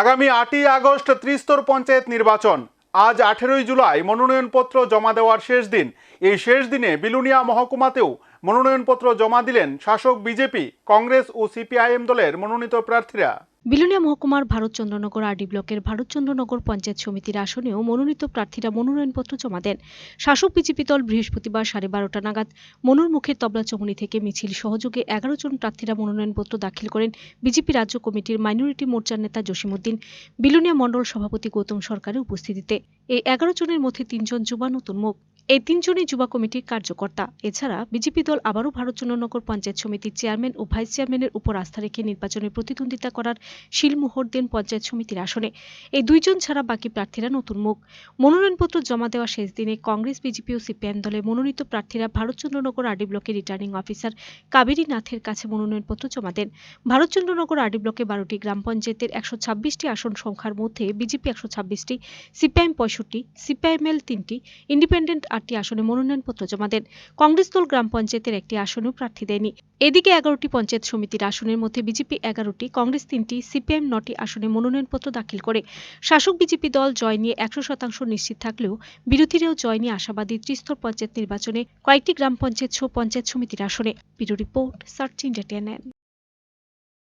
আগামী আটই আগস্ট ত্রিস্তর পঞ্চায়েত নির্বাচন। আজ আঠেরোই জুলাই মনোনয়নপত্র জমা দেওয়ার শেষ দিন। এই শেষ দিনে বিলুনিয়া মহকুমাতেও মনোনয়নপত্র জমা দিলেন শাসক বিজেপি, কংগ্রেস ও সিপিআইএম দলের মনোনীত প্রার্থীরা। বিলুনিয়া মহকুমার ভারতচন্দ্রনগর আরডি ব্লকের ভারতচন্দ্রনগর পঞ্চায়েত সমিতির আসনেও মনোনীত প্রার্থীরা মনোনয়নপত্র জমা দেন শাসক বিজেপি দল বৃহস্পতিবার সাড়ে বারোটা নাগাদ মনুর মুখের তবলাচমনি থেকে মিছিল সহযোগে এগারো জন প্রার্থীরা মনোনয়নপত্র দাখিল করেন বিজেপি রাজ্য কমিটির মাইনরিটি মোর্চার নেতা জসিমউদ্দিন, বিলুনিয়া মণ্ডল সভাপতি গৌতম সরকারের উপস্থিতিতে। এই এগারো জনের মধ্যে তিনজন যুবা নতুন মুখ। এই তিনজনই যুবা কমিটির কার্যকর্তা। এছাড়া বিজেপি দল আবারও ভারতচন্দ্রনগর পঞ্চায়েত সমিতির চেয়ারম্যান ও ভাইস চেয়ারম্যানের উপর আস্থা রেখে নির্বাচনে প্রতিদ্বন্দ্বিতা করার শিলমোহর দেন পঞ্চায়েত সমিতির আসনে। এই দুইজন ছাড়া বাকি প্রার্থীরা নতুন মুখ। মনোনয়নপত্র জমা দেওয়া শেষ দিনে কংগ্রেস, বিজেপি ও সিপিএম দলের মনোনীত প্রার্থীরা ভারত ভারতচন্দ্রনগর আরডি ব্লকের রিটার্নিং অফিসার কাবেরী নাথের কাছে মনোনয়নপত্র জমা দেন। ভারত ভারতচন্দ্রনগর আরডি ব্লকে বারোটি গ্রাম পঞ্চায়েতের একশো ছাব্বিশটি আসন সংখ্যার মধ্যে বিজেপি একশো ছাব্বিশটি, সিপিআইএম পঁয়ষট্টি, সিপিআইএমএল তিনটি, ইন্ডিপেন্ডেন্ট আটটি আসনে মনোনয়নপত্র জমা দেন। কংগ্রেস দল গ্রাম পঞ্চায়েতের একটি আসনেও প্রার্থী দেয়নি। এদিকে এগারোটি পঞ্চায়েত সমিতির আসনের মধ্যে বিজেপি এগারোটি, কংগ্রেস তিনটি, সিপিএম নটি আসনে মনোনয়নপত্র দাখিল করে। শাসক বিজেপি দল জয় নিয়ে একশো শতাংশ নিশ্চিত থাকলেও বিরোধীরাও জয় নিয়ে আশাবাদী ত্রিস্তর পঞ্চায়েত নির্বাচনে কয়েকটি গ্রাম পঞ্চায়েত সহ পঞ্চায়েত সমিতির আসনে। Bureau report, search India